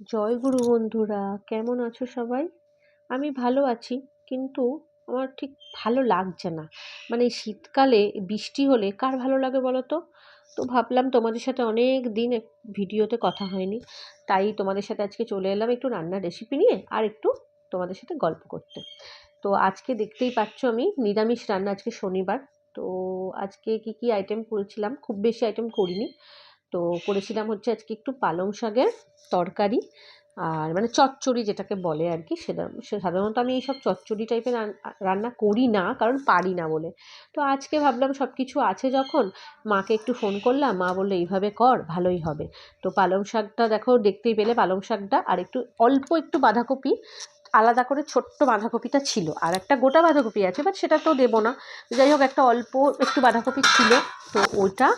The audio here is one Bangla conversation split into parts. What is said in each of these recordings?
জয় গুরু বন্ধুরা, কেমন আছো সবাই? আমি ভালো আছি, কিন্তু আমার ঠিক ভালো লাগছে না। মানে শীতকালে বৃষ্টি হলে কার ভালো লাগে বলো তো? তো ভাবলাম তোমাদের সাথে অনেক দিন ভিডিওতে কথা হয়নি, তাই তোমাদের সাথে আজকে চলে এলাম একটু রান্নার রেসিপি নিয়ে আর একটু তোমাদের সাথে গল্প করতে। তো আজকে দেখতেই পাচ্ছ আমি নিরামিষ রান্না আজকে শনিবার। তো আজকে কি কি আইটেম করেছিলাম? খুব বেশি আইটেম করিনি। তো করেছিলাম হচ্ছে আজকে একটু পালং শাকের তরকারি। আর মানে চচ্চড়ি যেটাকে বলে আর কি সেটা সাধারণত আমি এইসব চচ্চড়ি টাইপের রান্না করি না, কারণ পারি না বলে। তো আজকে ভাবলাম সব কিছু আছে যখন, মাকে একটু ফোন করলাম, মা বলল, এইভাবে কর, ভালোই হবে। তো পালং শাকটা দেখো, দেখতেই পেলে পালং শাকটা। আর একটু অল্প একটু বাঁধাকপি আলাদা করে ছোট্ট বাঁধাকপিটা ছিল। আর একটা গোটা বাঁধাকপি আছে বাট সেটা তো দেবো না। যাই হোক, একটা অল্প একটু বাঁধাকপি ছিল। তো ওটা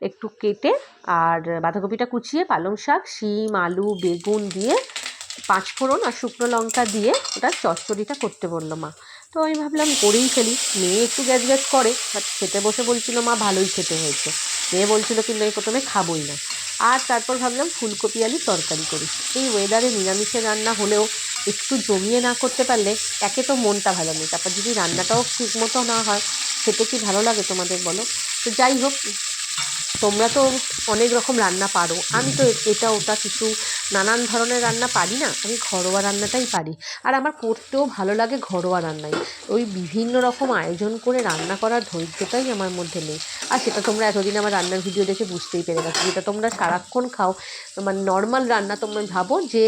একটু কেটে আর বাঁধাকপিটা কুচিয়ে পালং শাক, শিম, আলু, বেগুন দিয়ে পাঁচফোড়ন আর শুকনো লঙ্কা দিয়ে ওটা চচ্চড়িটা করতে বলল মা। তো আমি ভাবলাম করেই ফেলি। মেয়ে একটু গ্যাস গ্যাস করে বাট খেতে বসে বলছিল, মা, ভালোই খেতে হয়েছে। মেয়ে বলছিল, কিন্তু আমি প্রথমে খাবোই না। আর তারপর ভাবলাম, ফুলকপি আলু তরকারি করি। এই ওয়েদারে নিরামিষে রান্না হলেও একটু জমিয়ে না করতে পারলে একে তো মনটা ভালো নেই। তারপর যদি রান্নাটাও ঠিক মতো না হয়, খেতে কি ভালো লাগে তোমাদের বলো? তো যাই হোক, তোমরা তো অনেক রকম রান্না পারো। আমি তো এটা ওটা কিছু নানান ধরনের রান্না পারি না, আমি ঘরোয়া রান্নাটাই পারি। আর আমার করতেও ভালো লাগে ঘরোয়া রান্নাই। ওই বিভিন্ন রকম আয়োজন করে রান্না করার ধৈর্যটাই আমার মধ্যে নেই। আর সেটা তোমরা এতদিন আমার রান্নার ভিডিও দেখে বুঝতেই পেরে গেছো। যেটা তোমরা সারাক্ষণ খাও মানে নর্মাল রান্না তোমরা ভাবো যে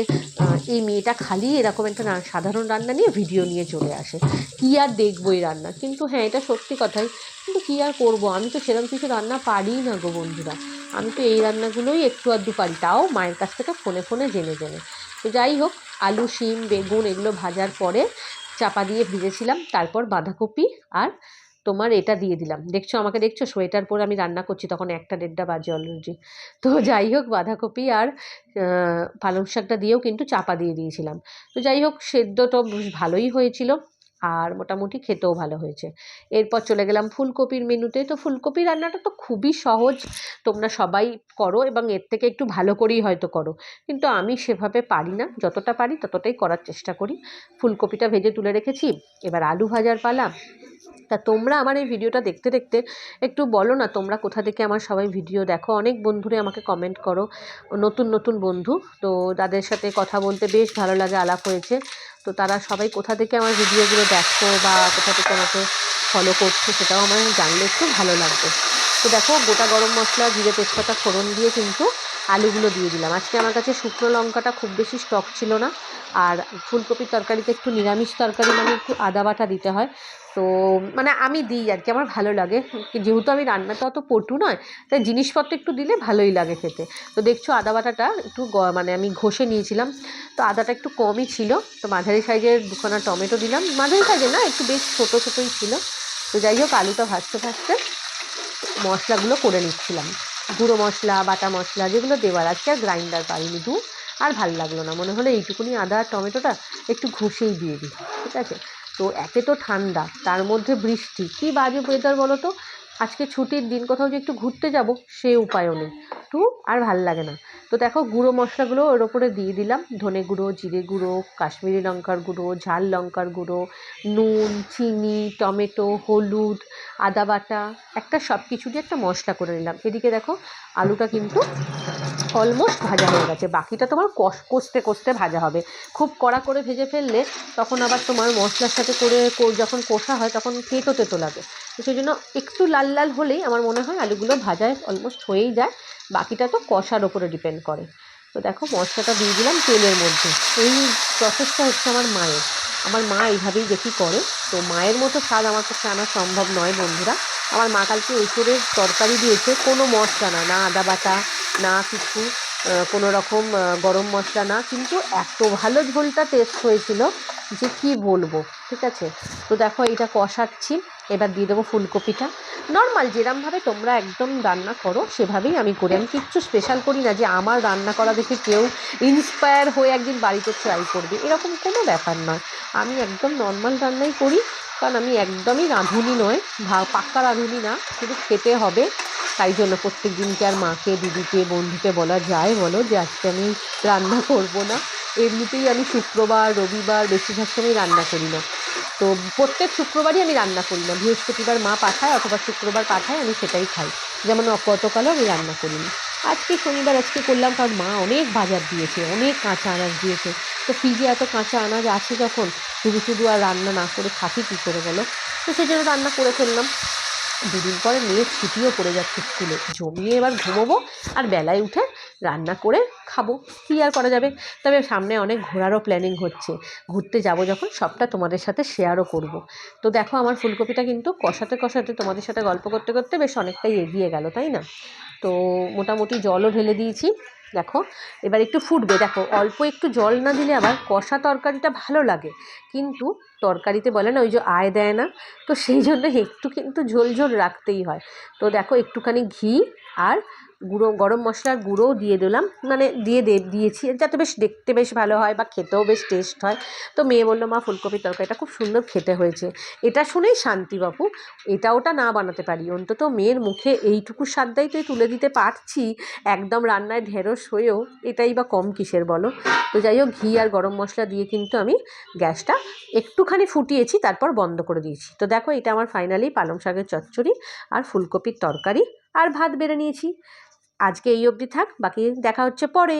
এই মেয়েটা খালি এরকম একটা সাধারণ রান্না নিয়ে ভিডিও নিয়ে চলে আসে। কী আর দেখব এই রান্না? কিন্তু হ্যাঁ এটা সত্যি কথাই। কিন্তু কী আর করব? আমি তো সেরকম কিছু রান্না পারি না গো বন্ধুরা। আমি তো এই রান্নাগুলোই একটু আধটু পারি। তাও মায়ের কাছ থেকে ফোনে ফোনে জেনে জেনে। তো যাই হোক, আলু, শিম, বেগুন এগুলো ভাজার পরে চাপা দিয়ে ভেজেছিলাম। তারপর বাঁধাকপি আর তোমার এটা দিয়ে দিলাম। দেখছ আমাকে দেখছ সোয়েটার পরে আমি রান্না করছি তখন একটা দেড়টা বাজে অলরেডি তো যাই হোক বাঁধাকপি আর পালং শাকটা দিয়েও কিন্তু চাপা দিয়ে দিয়েছিলাম। তো যাই হোক সেদ্ধটা বেশ ভালোই হয়েছিল। আর মোটামুটি খেতেও ভালো হয়েছে। এরপর চলে গেলাম ফুলকপির মেনুতে। তো ফুলকপি রান্নাটা তো খুবই সহজ। তোমরা সবাই করো এবং এর থেকে একটু ভালো করেই হয়তো করো। কিন্তু আমি সেভাবে পারি না। যতটা পারি ততটাই করার চেষ্টা করি। ফুলকপিটা ভেজে তুলে রেখেছি। এবার আলু ভাজার পালা। তা তোমরা আমার এই ভিডিওটা দেখতে দেখতে একটু বলো না, তোমরা কোথা থেকে আমার সবাই ভিডিও দেখো? অনেক বন্ধুরে আমাকে কমেন্ট করো। নতুন নতুন বন্ধু। তো তাদের সাথে কথা বলতে বেশ ভালো লাগে, আলাপ হয়েছে। তো তারা সবাই কোথা থেকে আমার ভিডিওগুলো দেখো বা কোথা থেকে আমাকে ফলো করছ সেটাও আমার জানলে একটু ভালো লাগবে। তো দেখো গোটা গরম মশলা, জিরে তেজপাতা, ফোড়ন দিয়ে কিন্তু আলুগুলো দিয়ে দিলাম। আজকে আমার কাছে শুকনো লঙ্কাটা খুব বেশি স্টক ছিল না। আর ফুলকপির তরকারিতে একটু নিরামিষ তরকারি মানে একটু আদা বাটা দিতে হয়। তো মানে আমি দিই আর কি, আমার ভালো লাগে। যেহেতু আমি রান্নাটা অত পটু নয়, তাই জিনিসপত্র একটু দিলে ভালোই লাগে খেতে। তো দেখছ আদা বাটাটা একটু মানে আমি ঘষে নিয়েছিলাম। তো আদাটা একটু কমই ছিল। তো মাঝারি সাইজের দুখানা টমেটো দিলাম। মাঝারি সাইজের না, একটু বেশ ছোটো ছোটোই ছিল। তো যাই হোক, আলুটা ভাজতে ভাজতে মশলাগুলো করে নিচ্ছিলাম। গুঁড়ো মশলা, বাটা মশলা যেগুলো দেওয়ার। আজকে আর গ্রাইন্ডার পাইনি দু, আর ভালো লাগল না। মনে হলো এইটুকুনি আদা আর টমেটোটা একটু ঘষেই দিয়ে দিই, ঠিক আছে? তো একে তো ঠান্ডা, তার মধ্যে বৃষ্টি, কী বাজে ওয়েদার বলো তো? আজকে ছুটির দিন, কোথাও যে একটু ঘুরতে যাব, সে উপায়ও নেই। তো আর ভালো লাগে না। তো দেখো, গুঁড়ো মশলাগুলো ওর ওপরে দিয়ে দিলাম। ধনে গুঁড়ো, জিরে গুঁড়ো, কাশ্মীরি লঙ্কার গুঁড়ো, ঝাল লঙ্কার গুঁড়ো, নুন, চিনি, টমেটো, হলুদ আদা বাটা, একটা সব কিছু দিয়ে একটা মশলা করে নিলাম। এদিকে দেখো, আলুটা কিন্তু অলমোস্ট ভাজা হয়ে গেছে। বাকিটা তোমার কষ, কষতে কষতে ভাজা হবে। খুব কড়া করে ভেজে ফেললে তখন আবার তোমার মশলার সাথে করে যখন কষা হয় তখন তেতো তেতো লাগে। তো সেই জন্য একটু লাল লাল হলেই আমার মনে হয় আলুগুলো ভাজায় অলমোস্ট হয়েই যায়। বাকিটা তো কষার ওপরে ডিপেন্ড করে। তো দেখো মশলাটা দিয়ে দিলাম তেলের মধ্যে। এই প্রসেসটা হচ্ছে আমার মায়ের। আমার মা এইভাবেই দেখি করে, তো মায়ের মতো স্বাদ আমার কাছে আনা সম্ভব নয় বন্ধুরা। আমার মা কালকে এঁচড়ের তরকারি দিয়েছে, কোনো মশলা না না আদা বাটা, না কিছু। কোনো রকম গরম মশলা না, কিন্তু এত ভালো ঝোলটা টেস্ট হয়েছিল যে কি বলব, ঠিক আছে? তো দেখো, এটা কষাচ্ছি, এবার দিয়ে দেবো ফুলকপিটা। নর্মাল যেরমভাবে তোমরা একদম রান্না করো, সেভাবেই আমি করি, আমি কিচ্ছু স্পেশাল করি না যে আমার রান্না করা দেখে কেউ ইন্সপায়ার হয়ে একদিন বাড়িতে ট্রাই করবে, এরকম কোনো ব্যাপার নয়। আমি একদম নর্মাল রান্নাই করি, কারণ আমি একদমই রাঁধুনি নয়, ভা পাক্কা রাঁধুনি না, শুধু খেতে হবে। তাই জন্য প্রত্যেক দিনকে আর মাকে, দিদিকে, বন্ধুকে বলা যায়, বলো যে আজকে আমি রান্না করব না। এমনিতেই আমি শুক্রবার, রবিবার বেশিরভাগ সময় রান্না করি না। তো প্রত্যেক শুক্রবারই আমি রান্না করি না। বৃহস্পতিবার মা পাঠায়, অথবা শুক্রবার পাঠায়, আমি সেটাই খাই। যেমন গতকালও আমি রান্না করিনি। আজকে শনিবার আজকে করলাম, কারণ মা অনেক বাজার দিয়েছে, অনেক কাঁচা আনাজ দিয়েছে। তো ফ্রিজে এত কাঁচা আনাজ আছে যখন, শুধু শুধু আর রান্না না করে থাকি কী করে বলো? তো সেই জন্য রান্না করে ফেললাম। দুদিন পরে মেয়ের ছুটিও পড়ে যাচ্ছে স্কুলে। জমিয়ে এবার ঘুমোবো আর বেলায় উঠে রান্না করে খাব। কী আর করা যাবে? তবে সামনে অনেক ঘোরারও প্ল্যানিং হচ্ছে। ঘুরতে যাব যখন, সবটা তোমাদের সাথে শেয়ারও করব। তো দেখো, আমার ফুলকপিটা কিন্তু কষাতে কষাতে তোমাদের সাথে গল্প করতে করতে বেশ অনেকটাই এগিয়ে গেল, তাই না? তো মোটামুটি জলও ঢেলে দিয়েছি। দেখো, এবার একটু ফুটবে। দেখো, অল্প একটু জল না দিলে আবার কষা তরকারিটা ভালো লাগে। কিন্তু তরকারিতে বলে না, ওই যে আয় দেয় না। তো সেই জন্য একটু কিন্তু ঝোল ঝোল রাখতেই হয়। তো দেখো, একটুখানি ঘি আর গুঁড়ো, গরম মশলার গুঁড়োও দিয়ে দিলাম। মানে দিয়ে দে, দিয়েছি। যাতে বেশ দেখতে বেশ ভালো হয় বা খেতেও বেশ টেস্ট হয়। তো মেয়ে বলল, মা, ফুলকপির তরকারিটা খুব সুন্দর খেতে হয়েছে। এটা শুনেই শান্তি বাপু। এটা ওটা না বানাতে পারি। অন্তত মেয়ের মুখে এইটুকু স্বাদটাই তো তুলে দিতে পারছি। একদম রান্নায় ঢেঁড়স হয়েও এটাই বা কম কিসের বলো? তো যাই হোক, ঘি আর গরম মশলা দিয়ে কিন্তু আমি গ্যাসটা একটুখানি ফুটিয়েছি, তারপর বন্ধ করে দিয়েছি। তো দেখো, এটা আমার ফাইনালি পালং শাকের চচ্চড়ি আর ফুলকপির তরকারি আর ভাত বেড়ে নিয়েছি। আজকে এই অবধি থাক বাকি দেখা হচ্ছে পরে।